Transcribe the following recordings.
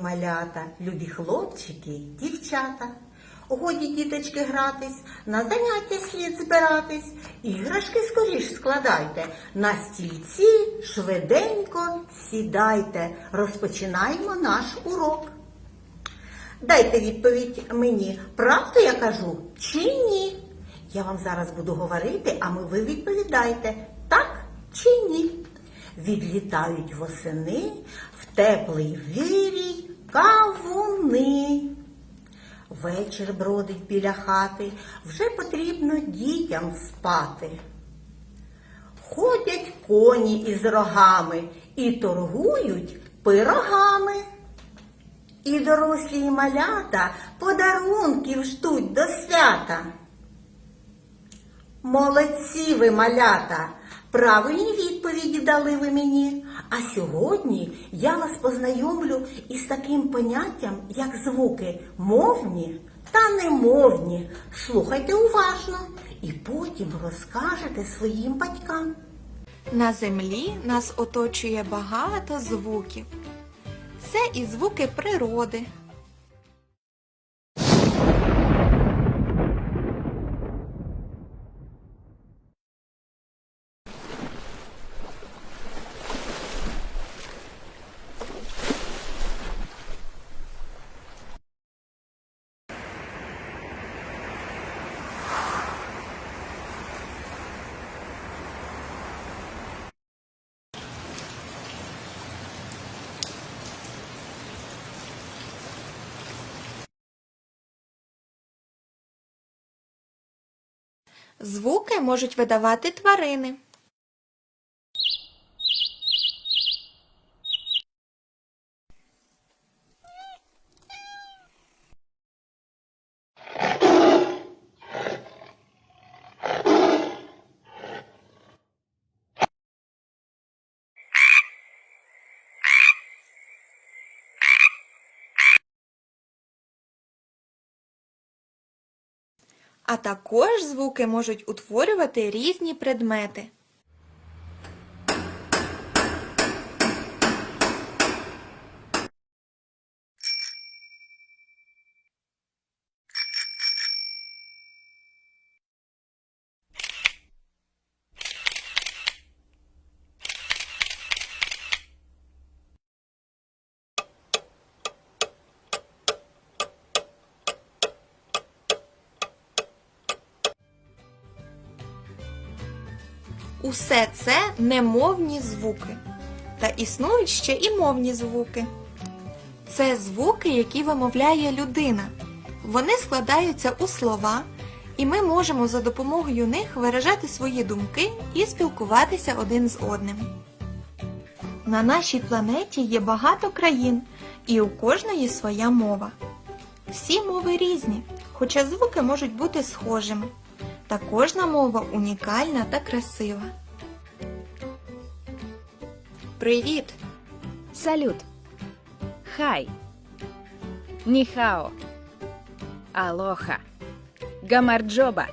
малята, любі хлопчики, дівчата. Годі, діточки, гратись, на заняття слід збиратись, іграшки скоріш складайте, на стільці швиденько сідайте, розпочинаємо наш урок. Дайте відповідь мені, правду я кажу чи ні? Я вам зараз буду говорити, а ви відповідайте, так чи ні? Відлітають восени теплий вирій кавуни. Вечір бродить біля хати, вже потрібно дітям спати. Ходять коні із рогами і торгують пирогами. І дорослі і малята подарунків ждуть до свята. Молодці ви, малята! Правильні відповіді дали ви мені. А сьогодні я вас познайомлю із таким поняттям, як звуки мовні та немовні. Слухайте уважно і потім розкажете своїм батькам. На землі нас оточує багато звуків. Це і звуки природи, звуки можуть видавати тварини. А також звуки можуть утворювати різні предмети. Усе це немовні звуки. Та існують ще і мовні звуки. Це звуки, які вимовляє людина. Вони складаються у слова, і ми можемо за допомогою них виражати свої думки і спілкуватися один з одним. На нашій планеті є багато країн, і у кожної своя мова. Всі мови різні, хоча звуки можуть бути схожими. Та кожна мова унікальна та красива. Привіт! Салют. Хай. Ніхао. Алоха. Гамарджоба.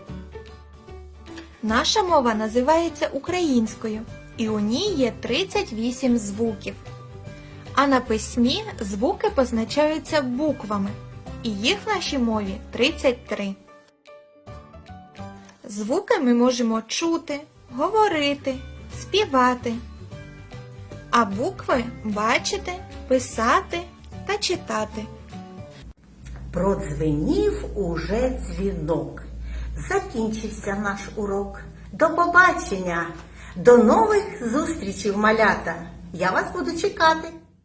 Наша мова називається українською, і у ній є 38 звуків. А на письмі звуки позначаються буквами, і їх в нашій мові 33. Звуки ми можемо чути, говорити, співати, а букви бачити, писати та читати. Продзвенів уже дзвінок. Закінчився наш урок. До побачення! До нових зустрічей, малята! Я вас буду чекати.